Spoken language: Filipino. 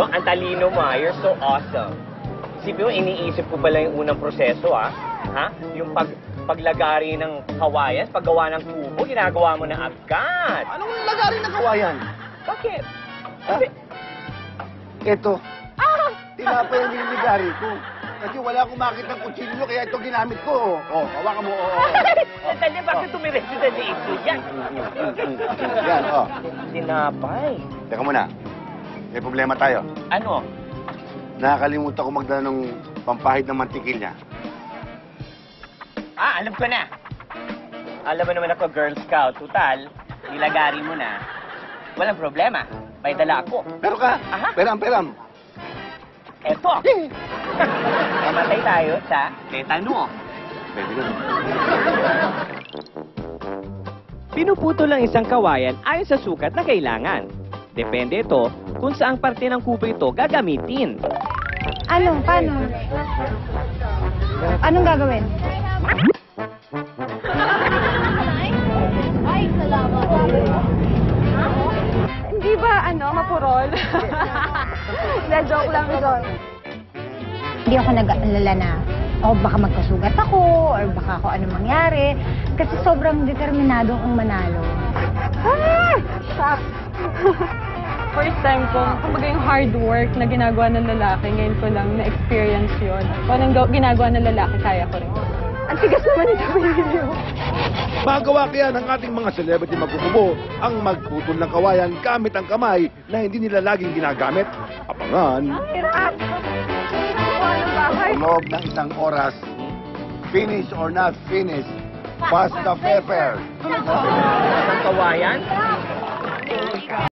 So, ang talino mo, ah. You're so awesome. Isipin mo, iniisip ko pala yung unang proseso, ah. Ha? Yung pag paglagari ng kawayan, paggawa ng tubo, ginagawa mo na agad. Anong lagarin ng kawayan? Bakit? Kasi, Ito, ah! tinapay ang niligari ko. Kasi wala akong makita ng kutsilyo, kaya ito ginamit ko. Oh, hawakan mo. Oh, oh. Dali, bakit tumiretso sa liit ko yan? Yan, oh. Tinapay. Teka muna. May problema tayo. Ano? Nakakalimutan ko magdala ng pampahid ng mantikilya. Ah, alam ko na. Alam mo naman ako, Girl Scout. Tutal, nilagari mo na. Walang problema. May dala ako. Pero ka, Aha. peram, peram. Eto. Mamatay tayo sa tetano. Pwede na. Pinuputo lang isang kawayan ayon sa sukat na kailangan. Depende ito kung saang parte ng kubo ito gagamitin. Ano? Paano? Anong gagawin? Ay, salamat. Hindi ba, ano, mapurol? Hindi, joke lang, joke. Hindi ako nag-aalala na, oh, baka magkasugat ako, or baka ako ano mangyari. Kasi sobrang determinado akong manalo. Ah! Shock. First time ko, kumbaga yung hard work na ginagawa ng lalaki, ngayon ko lang na-experience yun. Kung anong gaw- ginagawa ng lalaki, kaya ko rin. Ang tigas naman ito video. Magawa kaya ng ating mga celebrity magkukubo ang magputol ng kawayan gamit ang kamay na hindi nila laging ginagamit. Abangan. Sa loob ng isang oras, finish or not finish, pass the pepper. Isang kawayan? God.